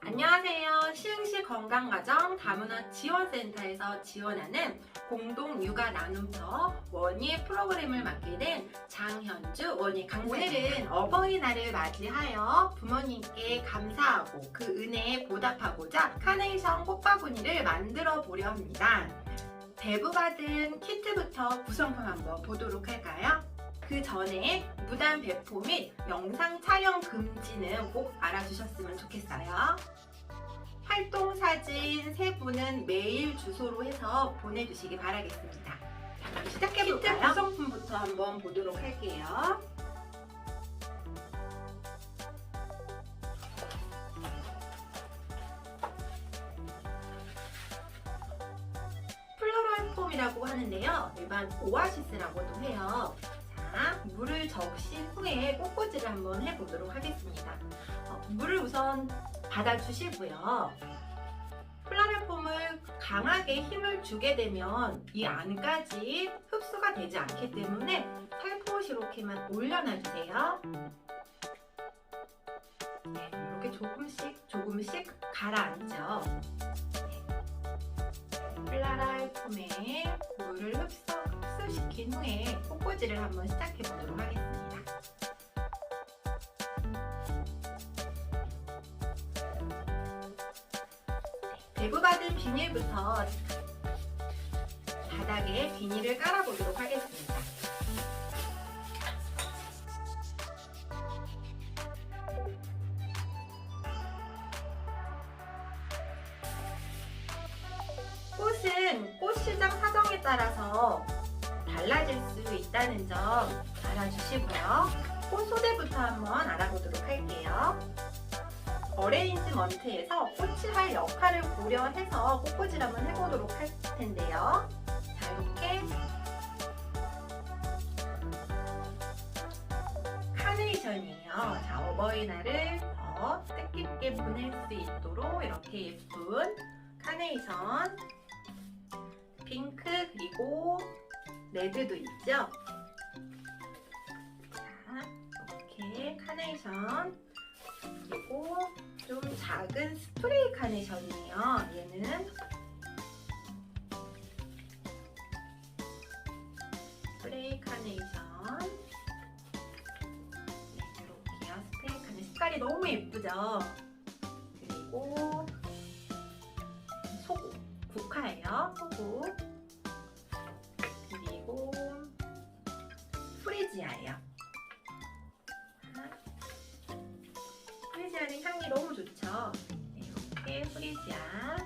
안녕하세요. 시흥시 건강가정 다문화 지원센터에서 지원하는 공동 육아 나눔터 원예 프로그램을 맡게 된 장현주 원예 강사. 오늘은 어버이날을 맞이하여 부모님께 감사하고 그 은혜에 보답하고자 카네이션 꽃바구니를 만들어 보려 합니다. 배부받은 키트부터 구성품 한번 보도록 할까요? 그 전에 무단 배포 및 영상 촬영 금지는 꼭 알아주셨으면 좋겠어요. 활동 사진 세 분은 메일 주소로 해서 보내주시기 바라겠습니다. 시작해볼까요? 키트 구성품부터 한번 보도록 할게요. 플로럴 폼이라고 하는데요. 일반 오아시스라고도 해요. 자, 물을 적신 후에 꽃꽂이를 한번 해보도록 하겠습니다. 어, 물을 우선 받아주시고요. 플라레폼을 강하게 힘을 주게 되면 이 안까지 흡수가 되지 않기 때문에 살포시 이렇게만 올려놔주세요. 네, 이렇게 조금씩 조금씩 가라앉죠. 플라라의 폼에 물을 흡수, 흡수시킨 후에 꽃꽂이를 한번 시작해 보도록 하겠습니다. 배부받은 비닐부터 바닥에 비닐을 깔아보도록 하겠습니다. 알아주시고요. 꽃 소재부터 한번 알아보도록 할게요. 어레인지먼트에서 꽃이 할 역할을 고려해서 꽃꽂이를 한번 해보도록 할 텐데요. 자, 이렇게 카네이션이에요. 자, 어버이날을 더 뜻깊게 보낼 수 있도록 이렇게 예쁜 카네이션 핑크 그리고 레드도 있죠. 카네이션 그리고 좀 작은 스프레이 카네이션이에요. 얘는 스프레이 카네이션 네, 이렇게요. 스프레이 카네이션 색깔이 너무 예쁘죠. 그리고 소고 국화예요. 소고 그리고 프리지아예요. 향이 너무 좋죠. 네, 이렇게 프리지아.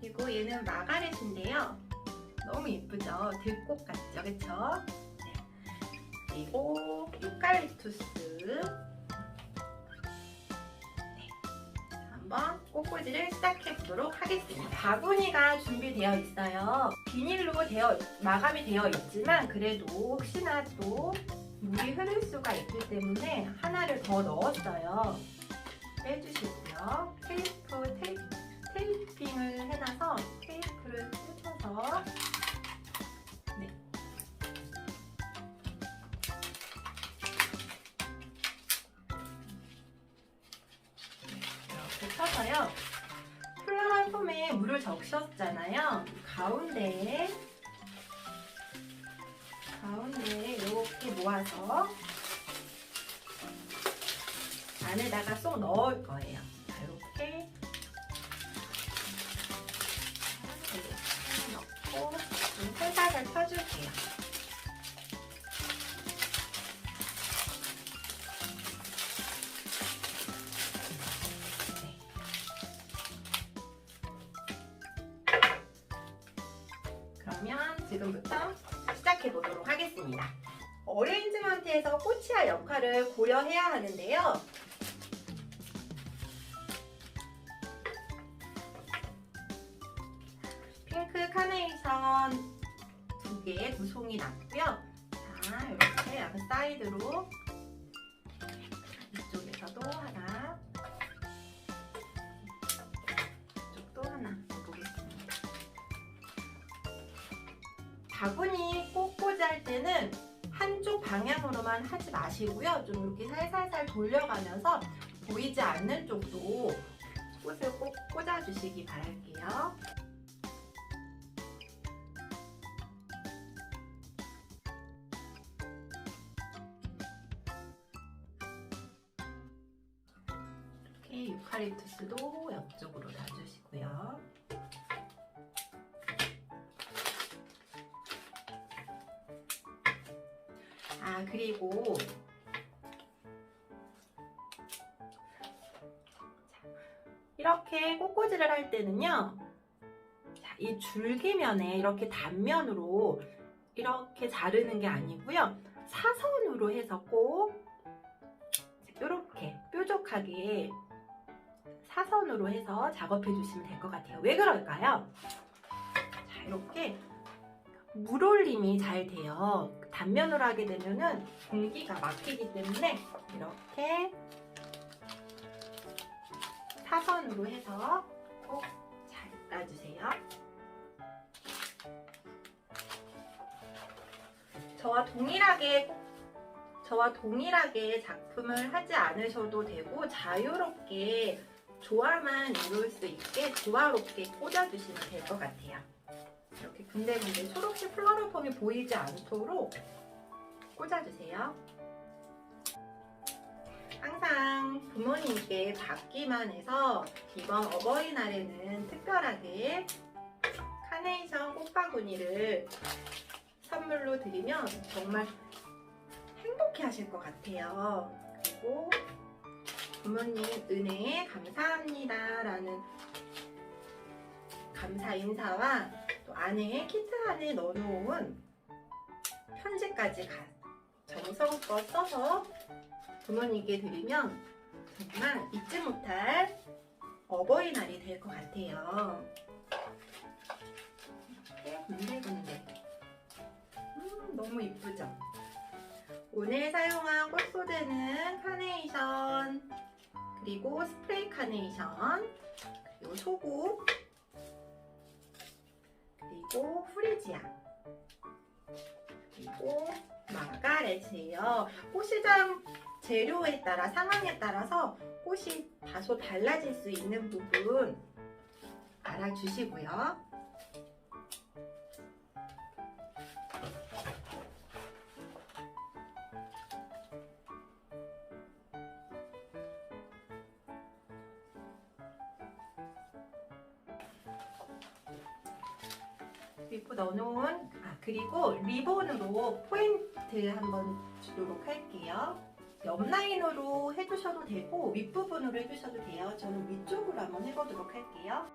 그리고 얘는 마가렛인데요. 너무 예쁘죠? 들꽃 같죠? 그쵸? 네. 그리고 유칼립투스. 네. 한번 꽃꽂이를 시작해 보도록 하겠습니다. 바구니가 준비되어 있어요. 비닐로 되어 마감이 되어 있지만 그래도 혹시나 또 물이 흐를 수가 있기 때문에 하나를 더 넣었어요. 빼주시고요. 테이프, 테이, 테이핑을 해놔서 테이프를 뜯어서 네. 이렇게 펴서요. 플라월 폼에 물을 적셨잖아요. 가운데에 모아서 안에다가 쏙 넣을 거예요. 자, 이렇게 넣고 좀 살살살 펴줄게요. 네. 그러면 지금부터 시작해 보도록 하겠습니다. 어레인지먼트에서 꽃이야 역할을 고려해야 하는데요. 핑크 카네이션 두 개, 두 송이 났고요. 자, 이렇게 약간 사이드로 이쪽에서도 하나, 이쪽도 하나 보겠습니다. 바구니 할 때는 한쪽 방향으로만 하지 마시고요. 좀 이렇게 살살살 돌려가면서 보이지 않는 쪽도 꽃을 꼭 꽂아주시기 바랄게요. 이렇게 유칼립투스도 옆쪽으로 놔주시고요. 아 그리고 자, 이렇게 꽃꽂이를 할 때는요. 자, 이 줄기면에 이렇게 단면으로 이렇게 자르는 게 아니고요. 사선으로 해서 꼭 이렇게 뾰족하게 사선으로 해서 작업해 주시면 될 것 같아요. 왜 그럴까요? 자, 이렇게 물올림이 잘 돼요. 단면으로 하게 되면은 공기가 막히기 때문에 이렇게 사선으로 해서 꼭잘 놔주세요. 저와 동일하게 저와 동일하게 작품을 하지 않으셔도 되고 자유롭게 조화만 이룰 수 있게 조화롭게 꽂아주시면 될 것 같아요. 이렇게 군데군데 초록색 플로럴 폼이 보이지 않도록 꽂아주세요. 항상 부모님께 받기만 해서 이번 어버이날에는 특별하게 카네이션 꽃바구니를 선물로 드리면 정말 행복해 하실 것 같아요. 그리고 부모님 은혜 감사합니다 라는 감사 인사와 또 안에 키트 안에 넣어놓은 편지까지 가- 정성껏 써서 부모님께 드리면 정말 잊지 못할 어버이날이 될 것 같아요. 이렇게 군데군데. 음, 너무 이쁘죠? 오늘 사용한 꽃 소재는 카네이션, 그리고 스프레이 카네이션, 그리고 소고, 그리고 프리지아, 그리고 마가렛이에요. 꽃시장 재료에 따라 상황에 따라서 꽃이 다소 달라질 수 있는 부분 알아주시고요. 그리고 넣어놓은 아 그리고 리본으로 포인트 한번 주도록 할게요. 옆 라인으로 해주셔도 되고 윗부분으로 해주셔도 돼요. 저는 위쪽으로 한번 해보도록 할게요.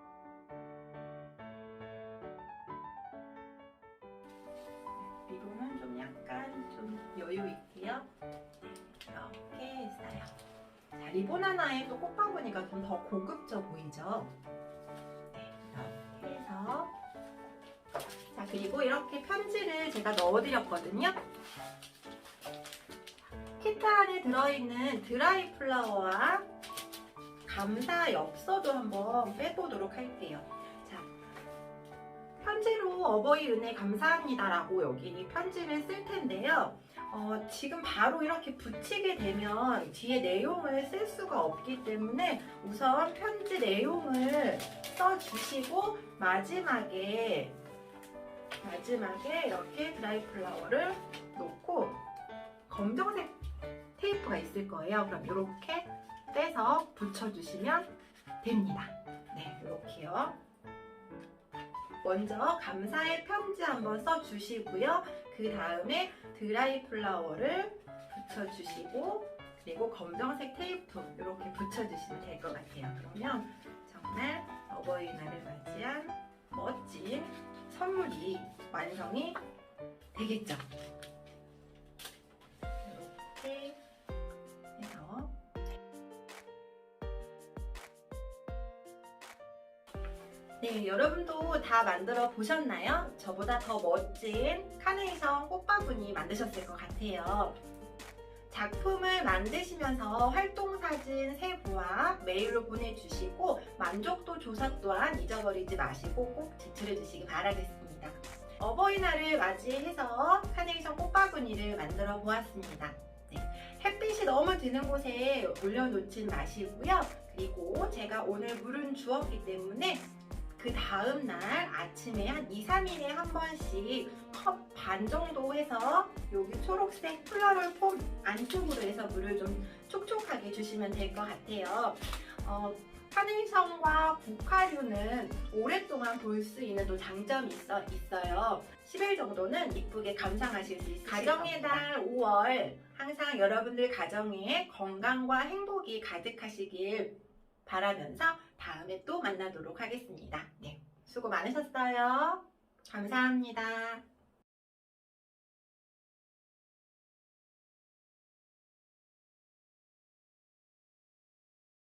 리본은 좀 약간 좀 여유 있게요. 네, 이렇게 했어요. 자, 리본 하나에 또 꽃바구니가 좀 더 고급져 보이죠? 네, 이렇게 해서 자 그리고 이렇게 편지를 제가 넣어드렸거든요. 키트 안에 들어있는 드라이 플라워와 감사 엽서도 한번 빼보도록 할게요. 자, 편지로 어버이 은혜 감사합니다라고 여기 편지를 쓸 텐데요. 어, 지금 바로 이렇게 붙이게 되면 뒤에 내용을 쓸 수가 없기 때문에 우선 편지 내용을 써주시고 마지막에 마지막에 이렇게 드라이 플라워를 놓고 검정색 테이프가 있을 거예요. 그럼 이렇게 떼서 붙여주시면 됩니다. 네, 이렇게요. 먼저 감사의 편지 한번 써주시고요. 그 다음에 드라이 플라워를 붙여주시고 그리고 검정색 테이프 이렇게 붙여주시면 될 것 같아요. 그러면 정말 어버이날을 맞이한 멋진 선물이 완성이 되겠죠. 이렇게 해서 네, 여러분도 다 만들어 보셨나요? 저보다 더 멋진 카네이션 꽃바구니 만드셨을 것 같아요. 작품을 만드시면서 활동 사진 세부와 메일로 보내주시고 만족도 조사 또한 잊어버리지 마시고 꼭 제출해 주시기 바라겠습니다. 어버이날을 맞이해서 카네이션 바구니를 만들어 보았습니다. 네, 햇빛이 너무 드는 곳에 올려놓진 마시고요. 그리고 제가 오늘 물은 주었기 때문에 그 다음 날 아침에 한 2, 3일에 한 번씩 컵 반 정도 해서 여기 초록색 플러럴 폼 안쪽으로 해서 물을 좀 촉촉하게 주시면 될 것 같아요. 어, 카네이션과 국화류는 오랫동안 볼 수 있는 또 장점이 있어, 있어요. 10일 정도는 이쁘게 감상하실 수 있어요. 가정의 달 5월 항상 여러분들 가정에 건강과 행복이 가득하시길 바라면서 다음에 또 만나도록 하겠습니다. 네, 수고 많으셨어요. 감사합니다.